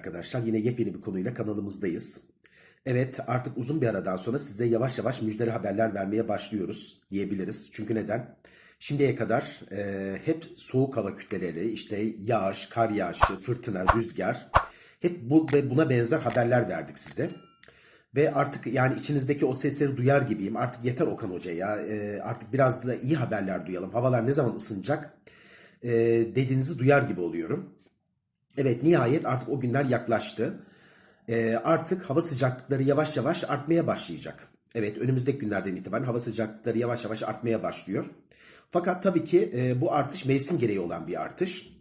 Arkadaşlar. Yine yepyeni bir konuyla kanalımızdayız. Evet artık uzun bir aradan sonra size yavaş yavaş müjdeli haberler vermeye başlıyoruz diyebiliriz. Çünkü neden? Şimdiye kadar e, hep soğuk hava kütleleri, işte yağış, kar yağışı, fırtına, rüzgar hep bu ve buna benzer haberler verdik size. Ve artık yani içinizdeki o sesleri duyar gibiyim. Artık yeter Okan Hoca ya. E, artık biraz da iyi haberler duyalım. Havalar ne zaman ısınacak e, dediğinizi duyar gibi oluyorum. Evet nihayet artık o günler yaklaştı. Ee, artık hava sıcaklıkları yavaş yavaş artmaya başlayacak. Evet önümüzdeki günlerden itibaren hava sıcaklıkları yavaş yavaş artmaya başlıyor. Fakat tabii ki e, bu artış mevsim gereği olan bir artış.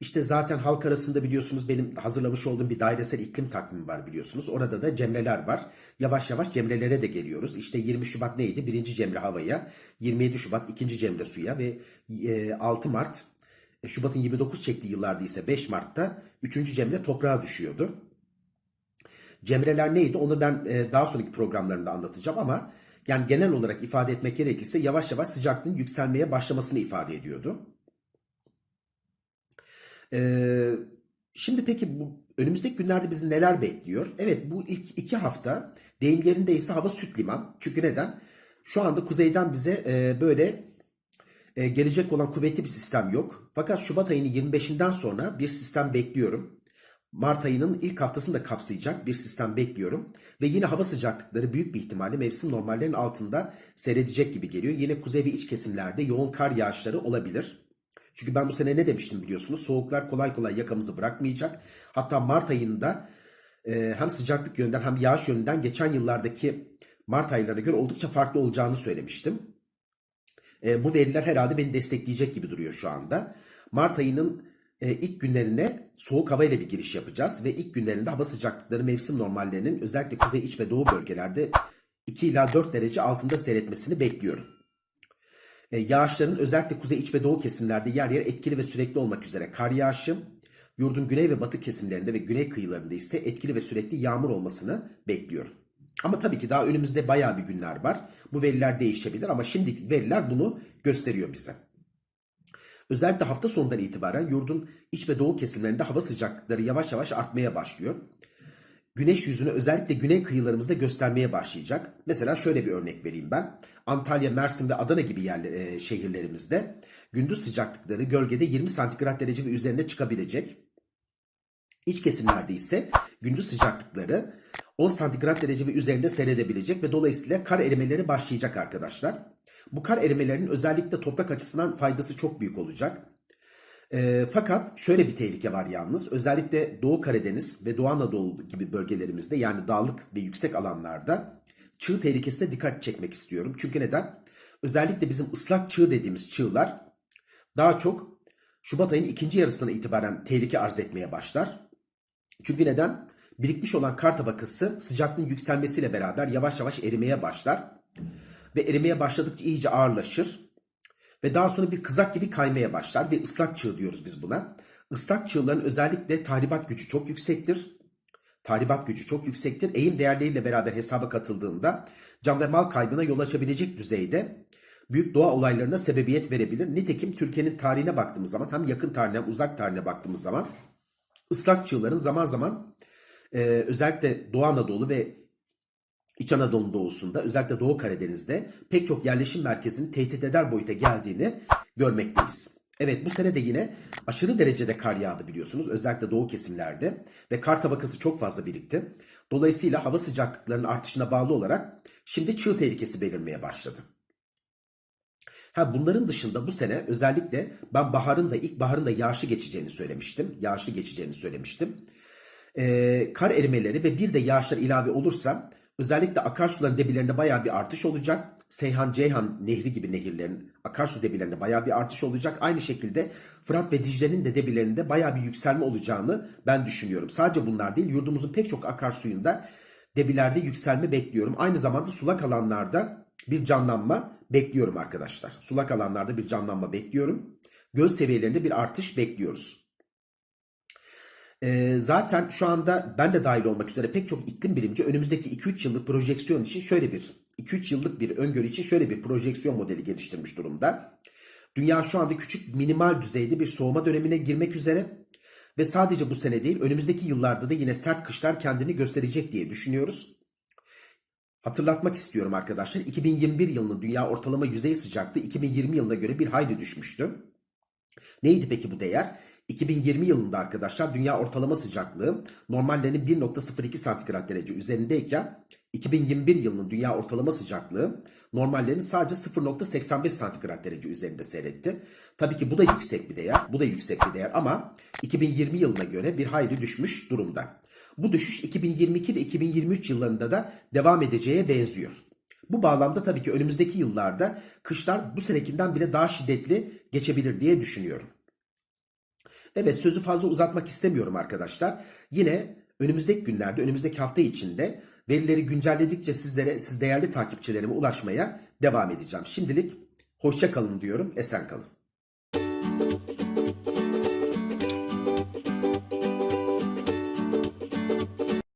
İşte zaten halk arasında biliyorsunuz benim hazırlamış olduğum bir dairesel iklim takvimi var biliyorsunuz. Orada da cemreler var. Yavaş yavaş cemrelere de geliyoruz. İşte 20 Şubat neydi? Birinci cemre havaya, 27 Şubat ikinci cemre suya ve e, 6 Mart e, Şubat'ın 29 çektiği yıllarda ise 5 Mart'ta 3. Cemre toprağa düşüyordu. Cemreler neydi? Onu ben e, daha sonraki programlarımda anlatacağım ama yani genel olarak ifade etmek gerekirse yavaş yavaş sıcaklığın yükselmeye başlamasını ifade ediyordu. Ee, şimdi peki bu önümüzdeki günlerde bizi neler bekliyor? Evet bu ilk iki hafta deyim yerindeyse hava süt liman. Çünkü neden? Şu anda kuzeyden bize e, böyle e, gelecek olan kuvvetli bir sistem yok. Fakat Şubat ayının 25'inden sonra bir sistem bekliyorum. Mart ayının ilk haftasını da kapsayacak bir sistem bekliyorum. Ve yine hava sıcaklıkları büyük bir ihtimalle mevsim normallerinin altında seyredecek gibi geliyor. Yine kuzey ve iç kesimlerde yoğun kar yağışları olabilir. Çünkü ben bu sene ne demiştim biliyorsunuz? Soğuklar kolay kolay yakamızı bırakmayacak. Hatta Mart ayında e, hem sıcaklık yönünden hem yağış yönünden geçen yıllardaki Mart aylarına göre oldukça farklı olacağını söylemiştim. E, bu veriler herhalde beni destekleyecek gibi duruyor şu anda. Mart ayının e, ilk günlerine soğuk hava ile bir giriş yapacağız ve ilk günlerinde hava sıcaklıkları mevsim normallerinin özellikle kuzey iç ve doğu bölgelerde 2 ila 4 derece altında seyretmesini bekliyorum. E, yağışların özellikle kuzey iç ve doğu kesimlerde yer yer etkili ve sürekli olmak üzere kar yağışı, yurdun güney ve batı kesimlerinde ve güney kıyılarında ise etkili ve sürekli yağmur olmasını bekliyorum. Ama tabii ki daha önümüzde bayağı bir günler var. Bu veriler değişebilir ama şimdiki veriler bunu gösteriyor bize. Özellikle hafta sonundan itibaren yurdun iç ve doğu kesimlerinde hava sıcaklıkları yavaş yavaş artmaya başlıyor. Güneş yüzünü özellikle güney kıyılarımızda göstermeye başlayacak. Mesela şöyle bir örnek vereyim ben. Antalya, Mersin ve Adana gibi yerler, e, şehirlerimizde gündüz sıcaklıkları gölgede 20 santigrat derece ve üzerine çıkabilecek. İç kesimlerde ise gündüz sıcaklıkları 10 santigrat derece ve üzerinde seyredebilecek ve dolayısıyla kar erimeleri başlayacak arkadaşlar. Bu kar erimelerinin özellikle toprak açısından faydası çok büyük olacak. E, fakat şöyle bir tehlike var yalnız. Özellikle Doğu Karadeniz ve Doğu Anadolu gibi bölgelerimizde yani dağlık ve yüksek alanlarda çığ tehlikesine dikkat çekmek istiyorum. Çünkü neden? Özellikle bizim ıslak çığ dediğimiz çığlar daha çok Şubat ayının ikinci yarısından itibaren tehlike arz etmeye başlar. Çünkü neden? Birikmiş olan kar tabakası sıcaklığın yükselmesiyle beraber yavaş yavaş erimeye başlar. Ve erimeye başladıkça iyice ağırlaşır. Ve daha sonra bir kızak gibi kaymaya başlar ve ıslak çığ diyoruz biz buna. Islak çığların özellikle tahribat gücü çok yüksektir. Tahribat gücü çok yüksektir. Eğim değerleriyle beraber hesaba katıldığında can ve mal kaybına yol açabilecek düzeyde büyük doğa olaylarına sebebiyet verebilir. Nitekim Türkiye'nin tarihine baktığımız zaman hem yakın tarihine hem uzak tarihine baktığımız zaman ıslak çığların zaman zaman e, özellikle Doğu Anadolu ve İç Anadolu doğusunda özellikle Doğu Karadeniz'de pek çok yerleşim merkezinin tehdit eder boyuta geldiğini görmekteyiz. Evet bu sene de yine aşırı derecede kar yağdı biliyorsunuz özellikle doğu kesimlerde ve kar tabakası çok fazla birikti. Dolayısıyla hava sıcaklıklarının artışına bağlı olarak şimdi çığ tehlikesi belirmeye başladı. Ha bunların dışında bu sene özellikle ben baharın da ilk baharın da yağışlı geçeceğini söylemiştim. Yağışlı geçeceğini söylemiştim. Ee, kar erimeleri ve bir de yağışlar ilave olursa özellikle akarsuların debilerinde bayağı bir artış olacak. Seyhan, Ceyhan nehri gibi nehirlerin akarsu debilerinde bayağı bir artış olacak. Aynı şekilde Fırat ve Dicle'nin de debilerinde bayağı bir yükselme olacağını ben düşünüyorum. Sadece bunlar değil yurdumuzun pek çok akarsuyunda debilerde yükselme bekliyorum. Aynı zamanda sulak alanlarda bir canlanma bekliyorum arkadaşlar. Sulak alanlarda bir canlanma bekliyorum. Göl seviyelerinde bir artış bekliyoruz. Ee, zaten şu anda ben de dahil olmak üzere pek çok iklim bilimci önümüzdeki 2-3 yıllık projeksiyon için şöyle bir 2-3 yıllık bir öngörü için şöyle bir projeksiyon modeli geliştirmiş durumda. Dünya şu anda küçük minimal düzeyde bir soğuma dönemine girmek üzere Ve sadece bu sene değil önümüzdeki yıllarda da yine sert kışlar kendini gösterecek diye düşünüyoruz. Hatırlatmak istiyorum arkadaşlar. 2021 yılının dünya ortalama yüzey sıcaklığı 2020 yılına göre bir hayli düşmüştü. Neydi peki bu değer? 2020 yılında arkadaşlar dünya ortalama sıcaklığı normallerinin 1.02 santigrat derece üzerindeyken 2021 yılının dünya ortalama sıcaklığı normallerin sadece 0.85 santigrat derece üzerinde seyretti. Tabii ki bu da yüksek bir değer. Bu da yüksek bir değer ama 2020 yılına göre bir hayli düşmüş durumda. Bu düşüş 2022 ve 2023 yıllarında da devam edeceğe benziyor. Bu bağlamda tabii ki önümüzdeki yıllarda kışlar bu senekinden bile daha şiddetli geçebilir diye düşünüyorum. Evet sözü fazla uzatmak istemiyorum arkadaşlar. Yine önümüzdeki günlerde, önümüzdeki hafta içinde verileri güncelledikçe sizlere, siz değerli takipçilerime ulaşmaya devam edeceğim. Şimdilik hoşça kalın diyorum, esen kalın.